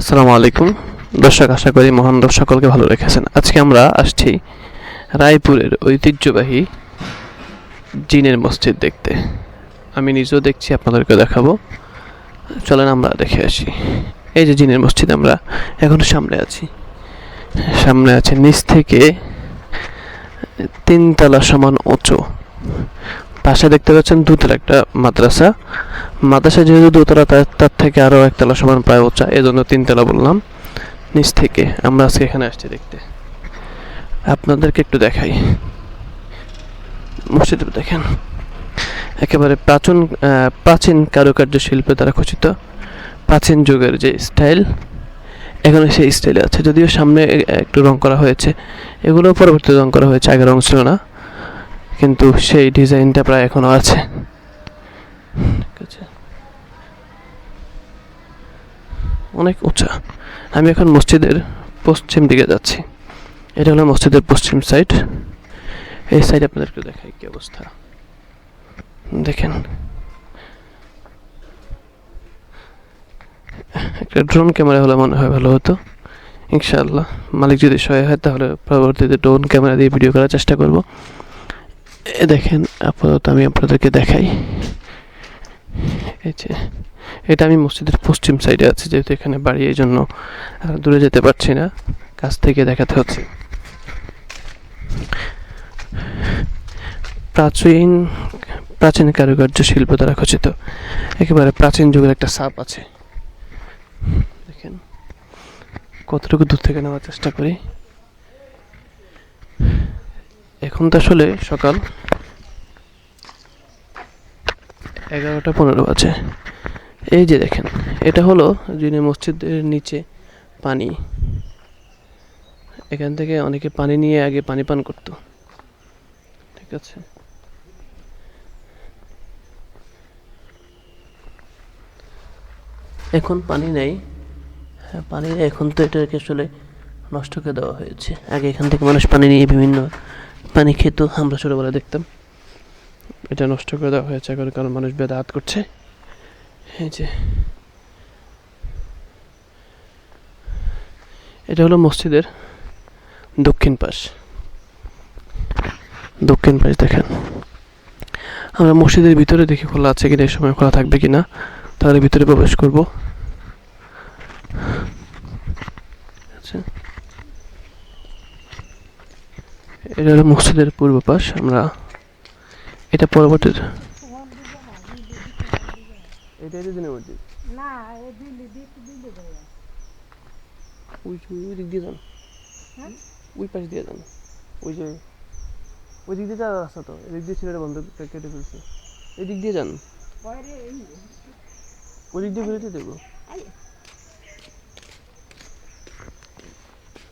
আসসালামু আলাইকুম। দর্শক, আশা করি মহান রব সকলকে ভালো রেখেছেন। আজকে আমরা আসছি রায়পুরের ঐতিহ্যবাহী জিনের মসজিদ দেখতে। আমি নিজেও দেখছি আপনাদেরকে দেখাবো। চলেন আমরা দেখে আসি। এই যে জিনের মসজিদ, আমরা এখন সামনে আছি। সামনে আছে নিচ থেকে তিনতলা সমান উঁচু। পাশে দেখতে পাচ্ছেন দুতলা একটা মাদ্রাসা। মাদ্রাসা যেহেতু দুতলা, তার থেকে আরও একতলা সমান প্রায় উঁচা জন্য তিনতলা বললাম। নিচ থেকে, আমরা আজকে এখানে আসছি দেখতে। আপনাদেরকে একটু দেখাই। মসজিদ দেখেন। একেবারে প্রাচীন প্রাচীন কারুকার্য শিল্পে দ্বারা খচিত। প্রাচীন যুগের যে স্টাইল, এখনও সেই স্টাইলে আছে। যদিও সামনে একটু রং করা হয়েছে। এগুলো পরবর্তী রং করা হয়েছে আগে রং ছিল না। কিন্তু সেই ডিজাইনটা প্রায় এখনও আছে। ঠিক আছে অনেক উঁচা। আমি এখন মসজিদের পশ্চিম দিকে যাচ্ছি। এটা হলো মসজিদের পশ্চিম সাইড। এই সাইড আপনাদেরকে দেখাই কি অবস্থা। দেখেন। একটা ড্রোন ক্যামেরা হলে মনে হয় ভালো হতো। ইনশাআল্লাহ। মালিক যদি সহায় হয় তাহলে পরবর্তীতে ড্রোন ক্যামেরা দিয়ে ভিডিও করার চেষ্টা করব। দেখেন, আপাতত আমি আপনাদেরকে দেখাই। এই যে, এটা আমি মসজিদের পশ্চিম সাইডে আছি, যেহেতু এখানে বাড়ি, এই জন্য দূরে যেতে পারছি না। কাছ থেকে দেখাতে হচ্ছে। প্রাচীন প্রাচীন কারুকার্য শিল্প দ্বারা খচিত। একেবারে প্রাচীন যুগের একটা সাপ আছে। দেখেন, কতটুকু দূর থেকে নেওয়ার চেষ্টা করি। এখন তো আসলে সকাল। এগারোটা পনেরো বাজে। এই যে দেখেন, এটা হলো যিনি মসজিদের নিচে পানি। এখান থেকে অনেকে পানি নিয়ে আগে পানি পান করতো। ঠিক আছে। এখন পানি নেই। হ্যাঁ পানি নেই, এখন তো এটাকে আসলে নষ্ট করে দেওয়া হয়েছে। আগে এখান থেকে মানুষ পানি নিয়ে বিভিন্ন পানি খেত আমরা ছোটোবেলায় দেখতাম। এটা নষ্ট করে দেওয়া হয়েছে এখন কারণ মানুষ বেদাহাত করছে। এই যে। এটা হলো মসজিদের দক্ষিণ পাশ। দক্ষিণ পাশ দেখেন। আমরা মসজিদের ভিতরে দেখি খোলা আছে কিনা, এই সময় খোলা থাকবে কিনা, তাহলে ভিতরে প্রবেশ করব। আচ্ছা। এটা হলো মসজিদের পূর্ব পাশ আমরা এটা পরবর্তী এটা দিনের মসজিদ না ও দিল্লি দিতে দিল্লি ভাইয়া ওই ওই ওই দিক দিয়ে যান। হ্যাঁ? ওই পাশ দিয়ে যান। ওই যে ওই দিক দিয়ে যাওয়ার রাস্তা তো। এদিক দিয়ে ছেলেটা বন্ধ কেটে ফেলছে। এই দিক দিয়ে যান। পরে ওই দিক দিয়ে বেরোতে দেবো।